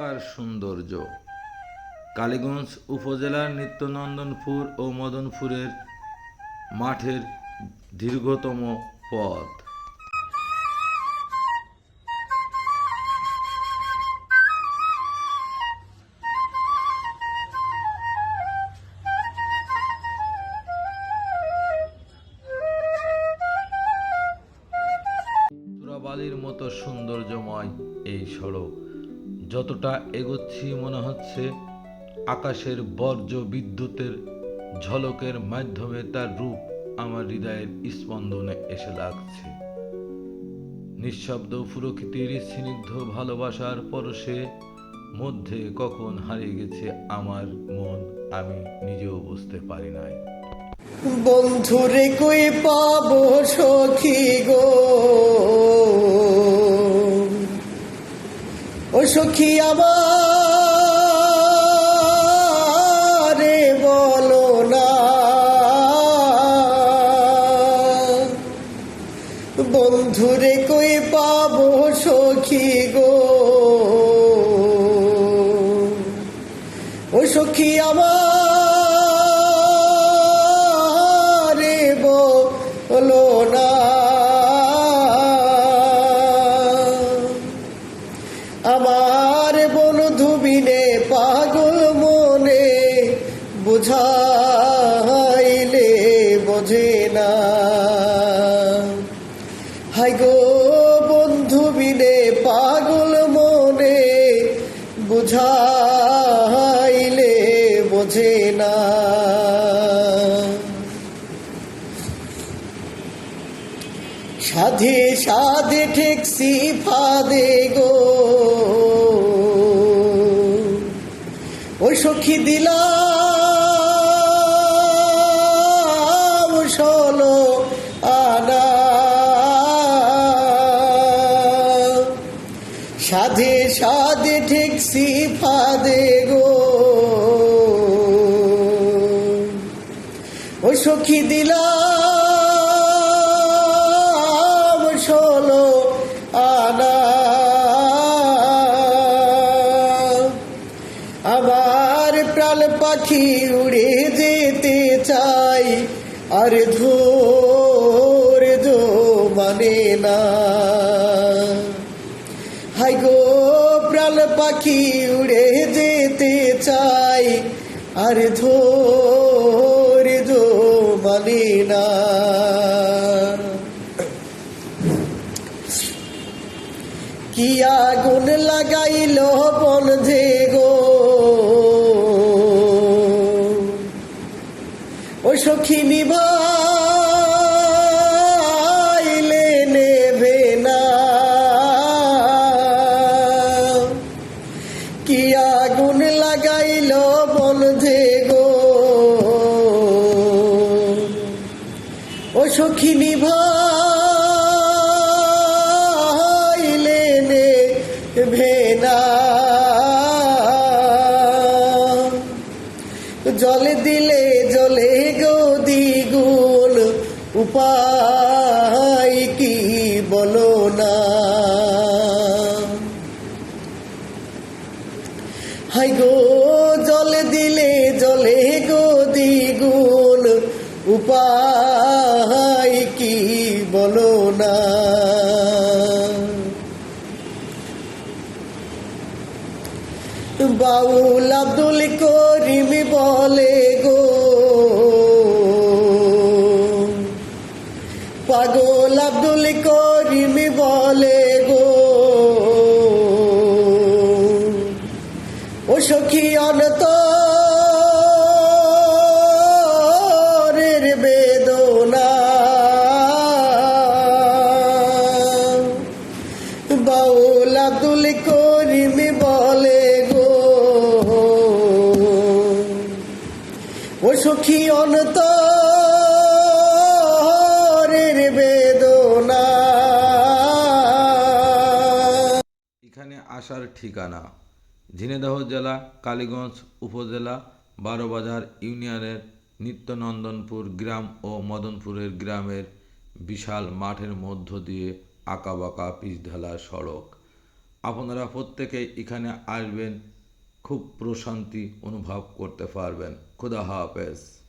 এলাকার সৌন্দর্য। কালীগঞ্জ উপজেলার নিত্যনন্দনপুর ও মদনপুরের মাঠের দীর্ঘতম পথ। মতো সৌন্দর্যময় এই সড়ক। যতটা এগোচ্ছি মনে হচ্ছে, আকাশের বর্জ্য বিদ্যুতের ঝলকের মাধ্যমে তার রূপ আমার হৃদয়ের স্পন্দনে এসে লাগছে। নিঃশব্দ প্রকৃতির স্নিগ্ধ ভালোবাসার পরশে মধ্যে কখন হারিয়ে গেছে আমার মন, আমি নিজেও বুঝতে পারি নাই। বন্ধুরে কই পাবো সখী গো? ও সখী আমার বলো না। বন্ধুরে কই পাবো সখী গো? ও সখী আমারে বুঝাইলে বোঝে না। সাধে সাধে ঠেকসি ফাদে গো। ওই সখী দিলাম সাধে সাধে ঠেকসি ফাদে গো। ওই সখী দিলাম ষোলো আনা। আমার পাখি উড়ে যেতে চাই, আর ধোর মানে না। হাই গো প্রাণ পাখি উড়ে যেতে চাই। আর ধোর দো মানে না। কি আগুন লাগাইল বন্ধে সখী নিভাইলে নেবে না জলে দিলে জলে গো দ্বিগুণ উপায় কি বলো না? হাই গো, জলে দিলে জলে গো দ্বিগুণ উপায় বাউল আব্দুল করিম বলে গো। পাগল আব্দুল করিম বলে গো। ও সখী অন্তরের বেদনা। বাউল আব্দুল করিম বলে সখী অন্তরের বেদনা। এখানে আসার ঠিকানা ঝিনেদহ জেলা, কালীগঞ্জ উপজেলা, বারোবাজার ইউনিয়নের নিত্যনন্দনপুর গ্রাম ও মদনপুরের গ্রামের বিশাল মাঠের মধ্য দিয়ে আঁকাবাঁকা পিচঢালা সড়ক। আপনারা প্রত্যেকে এখানে আসবেন খুব প্রশান্তি অনুভব করতে পারবেন। খুদা হাফেজ।